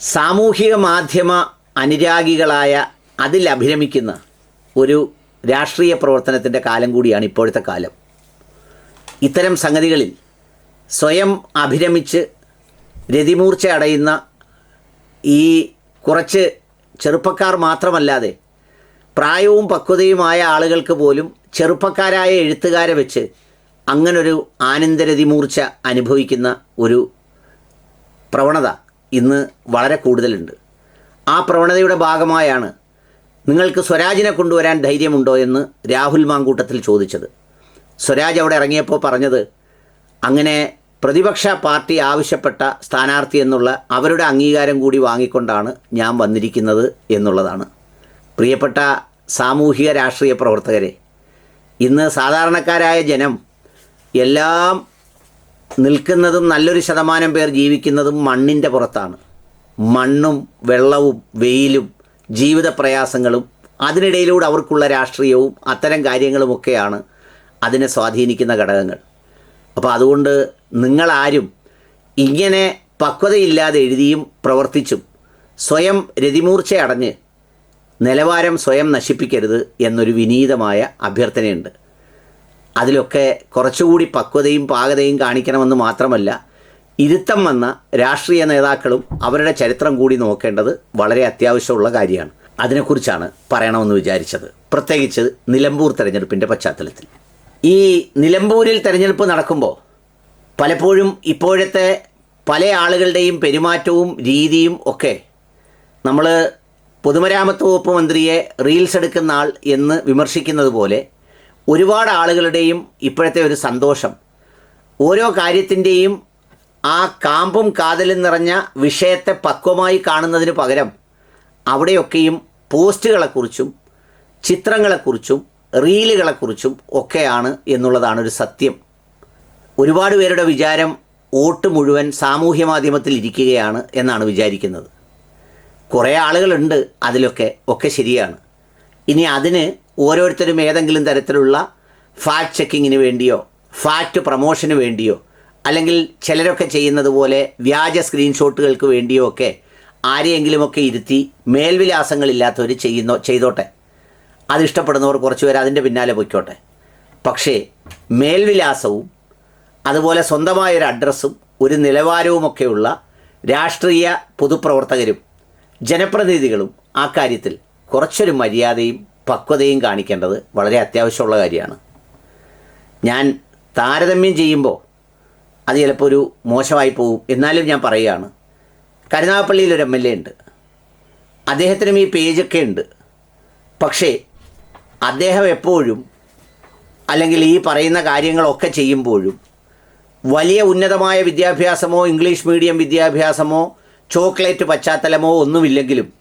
സാമൂഹിക മാധ്യമ അനുരാഗികളായ അതിൽ അഭിരമിക്കുന്ന ഒരു രാഷ്ട്രീയ പ്രവർത്തനത്തിന്റെ കാലം കൂടിയാണ് ഇപ്പോഴത്തെ കാലം. ഇത്തരം സംഗതികളിൽ സ്വയം അഭിരമിച്ച് രതിമൂർച്ച അടയുന്ന ഈ കുറച്ച് ചെറുപ്പക്കാർ മാത്രമല്ലാതെ പ്രായവും പക്വതയുമായ ആളുകൾക്ക് പോലും ചെറുപ്പക്കാരായ എഴുത്തുകാരെ വെച്ച് അങ്ങനൊരു ആനന്ദരതിമൂർച്ച അനുഭവിക്കുന്ന ഒരു പ്രവണത ഇന്ന് വളരെ കൂടുതലുണ്ട്. ആ പ്രവണതയുടെ ഭാഗമായാണ് നിങ്ങൾക്ക് സ്വരാജിനെ കൊണ്ടുവരാൻ ധൈര്യമുണ്ടോ എന്ന് രാഹുൽ മാങ്കൂട്ടത്തിൽ ചോദിച്ചത്. സ്വരാജ് അവിടെ ഇറങ്ങിയപ്പോൾ പറഞ്ഞത് അങ്ങനെ പ്രതിപക്ഷ പാർട്ടി ആവശ്യപ്പെട്ട സ്ഥാനാർത്ഥി എന്നുള്ള അവരുടെ അംഗീകാരം കൂടി വാങ്ങിക്കൊണ്ടാണ് ഞാൻ വന്നിരിക്കുന്നത് എന്നുള്ളതാണ്. പ്രിയപ്പെട്ട സാമൂഹിക രാഷ്ട്രീയ പ്രവർത്തകരെ ഇന്ന് സാധാരണക്കാരായ ജനം എല്ലാം നിൽക്കുന്നതും നല്ലൊരു ശതമാനം പേർ ജീവിക്കുന്നതും മണ്ണിന്റെ പുറത്താണ്. മണ്ണും വെള്ളവും വെയിലും ജീവിത പ്രയാസങ്ങളും അതിനിടയിലൂടെ അവർക്കുള്ള രാഷ്ട്രീയവും അത്തരം കാര്യങ്ങളുമൊക്കെയാണ് അതിനെ സ്വാധീനിക്കുന്ന ഘടകങ്ങൾ. അപ്പോൾ അതുകൊണ്ട് നിങ്ങളാരും ഇങ്ങനെ പക്വതയില്ലാതെ എഴുതിയും പ്രവർത്തിച്ചും സ്വയം രതിമൂർച്ച അടഞ്ഞ് നിലവാരം സ്വയം നശിപ്പിക്കരുത് എന്നൊരു വിനീതമായ അഭ്യർത്ഥനയുണ്ട്. അതിലൊക്കെ കുറച്ചുകൂടി പക്വതയും പാകതയും കാണിക്കണമെന്ന് മാത്രമല്ല ഇരുത്തം വന്ന രാഷ്ട്രീയ നേതാക്കളും അവരുടെ ചരിത്രം കൂടി നോക്കേണ്ടത് വളരെ അത്യാവശ്യമുള്ള കാര്യമാണ്. അതിനെക്കുറിച്ചാണ് പറയണമെന്ന് വിചാരിച്ചത്. പ്രത്യേകിച്ച് നിലമ്പൂർ തെരഞ്ഞെടുപ്പിന്റെ പശ്ചാത്തലത്തിൽ. ഈ നിലമ്പൂരിൽ തെരഞ്ഞെടുപ്പ് നടക്കുമ്പോൾ പലപ്പോഴും ഇപ്പോഴത്തെ പല ആളുകളുടെയും പെരുമാറ്റവും രീതിയും ഒക്കെ നമ്മൾ പൊതുമരാമത്ത് വകുപ്പ് മന്ത്രിയെ റീൽസ് എടുക്കുന്ന ആൾ എന്ന് വിമർശിക്കുന്നത് പോലെ ഒരുപാട് ആളുകളുടെയും ഇപ്പോഴത്തെ ഒരു സന്തോഷം. ഓരോ കാര്യത്തിന്റെയും ആ കാമ്പും കാതലും നിറഞ്ഞ വിഷയത്തെ പക്വമായി കാണുന്നതിന് പകരം അവിടെയൊക്കെയും പോസ്റ്റുകളെക്കുറിച്ചും ചിത്രങ്ങളെക്കുറിച്ചും റീലുകളെക്കുറിച്ചും ഒക്കെയാണ് എന്നുള്ളതാണ് ഒരു സത്യം. ഒരുപാട് പേരുടെ വിചാരം വോട്ട് മുഴുവൻ സാമൂഹ്യ മാധ്യമത്തിൽ ഇരിക്കുകയാണ് എന്നാണ് വിചാരിക്കുന്നത്. കുറേ ആളുകളുണ്ട് അതിലൊക്കെ ഒക്കെ ശരിയാണ്. ഇനി അതിന് ഓരോരുത്തരും ഏതെങ്കിലും തരത്തിലുള്ള ഫാറ്റ് ചെക്കിങ്ങിന് വേണ്ടിയോ ഫാറ്റ് പ്രൊമോഷന് വേണ്ടിയോ അല്ലെങ്കിൽ ചിലരൊക്കെ ചെയ്യുന്നത് പോലെ വ്യാജ സ്ക്രീൻഷോട്ടുകൾക്ക് വേണ്ടിയോ ഒക്കെ ആരെയെങ്കിലുമൊക്കെ ഇരുത്തി മേൽവിലാസങ്ങളില്ലാത്തവർ ചെയ്യുന്ന ചെയ്തോട്ടെ. അതിഷ്ടപ്പെടുന്നവർ കുറച്ച് പേർ അതിന്റെ പിന്നാലെ പൊയ്ക്കോട്ടെ. പക്ഷേ മേൽവിലാസവും അതുപോലെ സ്വന്തമായൊരു അഡ്രസ്സും ഒരു നിലവാരവുമൊക്കെയുള്ള രാഷ്ട്രീയ പൊതുപ്രവർത്തകരും ജനപ്രതിനിധികളും ആ കാര്യത്തിൽ കുറച്ചൊരു മര്യാദയും പക്വതയും കാണിക്കേണ്ടത് വളരെ അത്യാവശ്യമുള്ള കാര്യമാണ്. ഞാൻ താരതമ്യം ചെയ്യുമ്പോൾ അത് ചിലപ്പോൾ ഒരു മോശമായി പോകും എന്നാലും ഞാൻ പറയുകയാണ്. കരുനാഗപ്പള്ളിയിൽ ഒരു എം എൽ എ ഉണ്ട്. അദ്ദേഹത്തിനും ഈ പേജൊക്കെ ഉണ്ട്. പക്ഷേ അദ്ദേഹം എപ്പോഴും അല്ലെങ്കിൽ ഈ പറയുന്ന കാര്യങ്ങളൊക്കെ ചെയ്യുമ്പോഴും വലിയ ഉന്നതമായ വിദ്യാഭ്യാസമോ ഇംഗ്ലീഷ് മീഡിയം വിദ്യാഭ്യാസമോ ചോക്ലേറ്റ് പശ്ചാത്തലമോ ഒന്നുമില്ലെങ്കിലും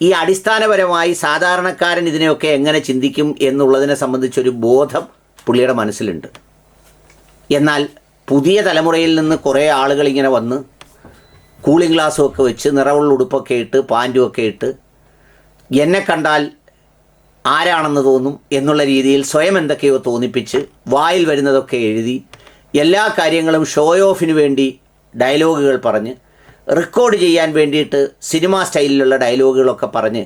ഈ അടിസ്ഥാനപരമായി സാധാരണക്കാരൻ ഇതിനെയൊക്കെ എങ്ങനെ ചിന്തിക്കും എന്നുള്ളതിനെ സംബന്ധിച്ചൊരു ബോധം പുള്ളിയുടെ മനസ്സിലുണ്ട്. എന്നാൽ പുതിയ തലമുറയിൽ നിന്ന് കുറേ ആളുകൾ ഇങ്ങനെ വന്ന് കൂളിംഗ് ഗ്ലാസ്സും ഒക്കെ വെച്ച് നിറവുള്ള ഉടുപ്പൊക്കെ ഇട്ട് പാന്റും ഒക്കെ ഇട്ട് എന്നെ കണ്ടാൽ ആരാണെന്ന് തോന്നും എന്നുള്ള രീതിയിൽ സ്വയം എന്തൊക്കെയോ തോന്നിപ്പിച്ച് വായിൽ വരുന്നതൊക്കെ എഴുതി എല്ലാ കാര്യങ്ങളും ഷോ ഓഫിന് വേണ്ടി ഡയലോഗുകൾ പറഞ്ഞ് റെക്കോർഡ് ചെയ്യാൻ വേണ്ടിയിട്ട് സിനിമാ സ്റ്റൈലിലുള്ള ഡയലോഗുകളൊക്കെ പറഞ്ഞ്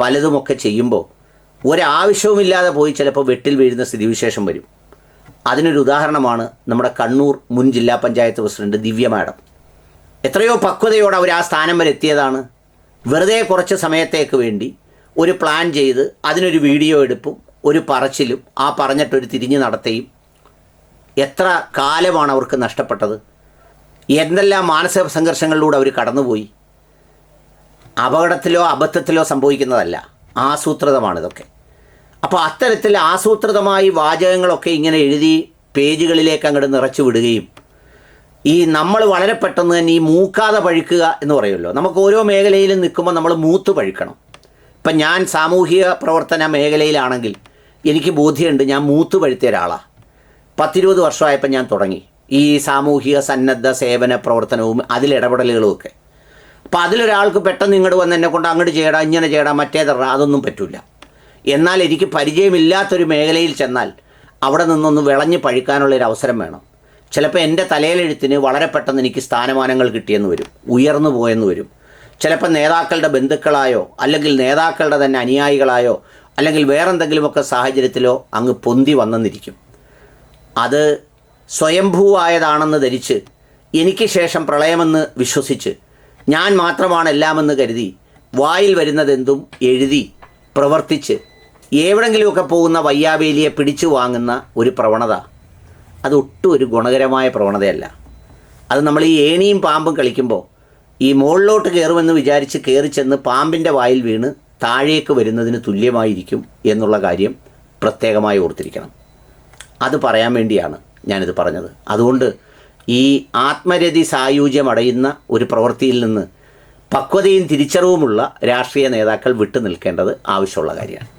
പലതുമൊക്കെ ചെയ്യുമ്പോൾ ഒരാവശ്യവുമില്ലാതെ പോയി ചിലപ്പോൾ വെട്ടിൽ വീഴുന്ന സ്ഥിതിവിശേഷം വരും. അതിനൊരു ഉദാഹരണമാണ് നമ്മുടെ കണ്ണൂർ മുൻ ജില്ലാ പഞ്ചായത്ത് പ്രസിഡന്റ് ദിവ്യ മാഡം. എത്രയോ പക്വതയോടെ അവർ ആ സ്ഥാനം വരെ എത്തിയതാണ്. വെറുതെ കുറച്ച് സമയത്തേക്ക് വേണ്ടി ഒരു പ്ലാൻ ചെയ്ത് അതിനൊരു വീഡിയോ എടുപ്പും ഒരു പറച്ചിലും ആ പറഞ്ഞിട്ടൊരു തിരിഞ്ഞു നടത്തയും എത്ര കാലമാണ് അവർക്ക് നഷ്ടപ്പെട്ടത്? എന്തെല്ലാം മാനസിക സംഘർഷങ്ങളിലൂടെ അവർ കടന്നുപോയി? അപകടത്തിലോ അബദ്ധത്തിലോ സംഭവിക്കുന്നതല്ല. ആസൂത്രിതമാണിതൊക്കെ. അപ്പോൾ അത്തരത്തിൽ ആസൂത്രിതമായി വാചകങ്ങളൊക്കെ ഇങ്ങനെ എഴുതി പേജുകളിലേക്ക് അങ്ങോട്ട് നിറച്ചു വിടുകയും ഈ നമ്മൾ വളരെ പെട്ടെന്ന് തന്നെ ഈ മൂക്കാതെ പഴുക്കുക എന്ന് പറയുമല്ലോ. നമുക്ക് ഓരോ മേഖലയിലും നിൽക്കുമ്പോൾ നമ്മൾ മൂത്ത് പഴുക്കണം. ഇപ്പം ഞാൻ സാമൂഹിക പ്രവർത്തന മേഖലയിലാണെങ്കിൽ എനിക്ക് ബോധ്യമുണ്ട് ഞാൻ മൂത്ത് പഴുത്തിയ ഒരാളാണ് പത്തിരുപത് വർഷമായപ്പോൾ ഞാൻ തുടങ്ങി. ഈ സാമൂഹിക സന്നദ്ധ സേവന പ്രവർത്തനവും അതിലിടപെടലുകളും ഒക്കെ. അപ്പോൾ അതിലൊരാൾക്ക് പെട്ടെന്ന് ഇങ്ങോട്ട് വന്ന് എന്നെ കൊണ്ട് അങ്ങോട്ട് ചെയ്യടാ ഇങ്ങനെ ചെയ്യടാ മറ്റേതറ അതൊന്നും പറ്റില്ല എന്നാൽ എനിക്ക് പരിചയമില്ലാത്തൊരു മേഖലയിൽ ചെന്നാൽ അവിടെ നിന്നൊന്ന് വിളഞ്ഞ് പഴിക്കാനുള്ളൊരു അവസരം വേണം. ചിലപ്പോൾ എന്റെ തലയിലെഴുത്തിന് വളരെ പെട്ടെന്ന് എനിക്ക് സ്ഥാനമാനങ്ങൾ കിട്ടിയെന്ന് വരും ഉയർന്നു പോയെന്ന് വരും. ചിലപ്പോൾ നേതാക്കളുടെ ബന്ധുക്കളായോ അല്ലെങ്കിൽ നേതാക്കളുടെ തന്നെ അനുയായികളായോ അല്ലെങ്കിൽ വേറെന്തെങ്കിലുമൊക്കെ സാഹചര്യത്തിലോ അങ്ങ് പൊന്തി വന്നെന്നിരിക്കും അത് സ്വയംഭൂവായതാണെന്ന് ധരിച്ച് എനിക്ക് ശേഷം പ്രളയമെന്ന് വിശ്വസിച്ച് ഞാൻ മാത്രമാണ് എല്ലാമെന്ന് കരുതി വായിൽ വരുന്നതെന്തും എഴുതി പ്രവർത്തിച്ച് എവിടെങ്കിലുമൊക്കെ പോകുന്ന വയ്യാവേലിയെ പിടിച്ചു വാങ്ങുന്ന ഒരു പ്രവണത. അതൊട്ടും ഒരു ഗുണകരമായ പ്രവണതയല്ല. അത് നമ്മൾ ഈ ഏണിയും പാമ്പും കളിക്കുമ്പോൾ ഈ മുകളിലോട്ട് കയറുമെന്ന് വിചാരിച്ച് കയറി ചെന്ന് പാമ്പിന്റെ വായിൽ വീണ് താഴേക്ക് വരുന്നതിന് തുല്യമായിരിക്കും എന്നുള്ള കാര്യം പ്രത്യേകമായി ഓർത്തിരിക്കണം. അത് പറയാൻ വേണ്ടിയാണ് ഞാനിത് പറഞ്ഞത്. അതുകൊണ്ട് ഈ ആത്മരതി സായുജ്യം അടയുന്ന ഒരു പ്രവൃത്തിയിൽ നിന്ന് പക്വതയും തിരിച്ചറിവുമുള്ള രാഷ്ട്രീയ നേതാക്കൾ വിട്ടു നിൽക്കേണ്ടത് ആവശ്യമുള്ള കാര്യമാണ്.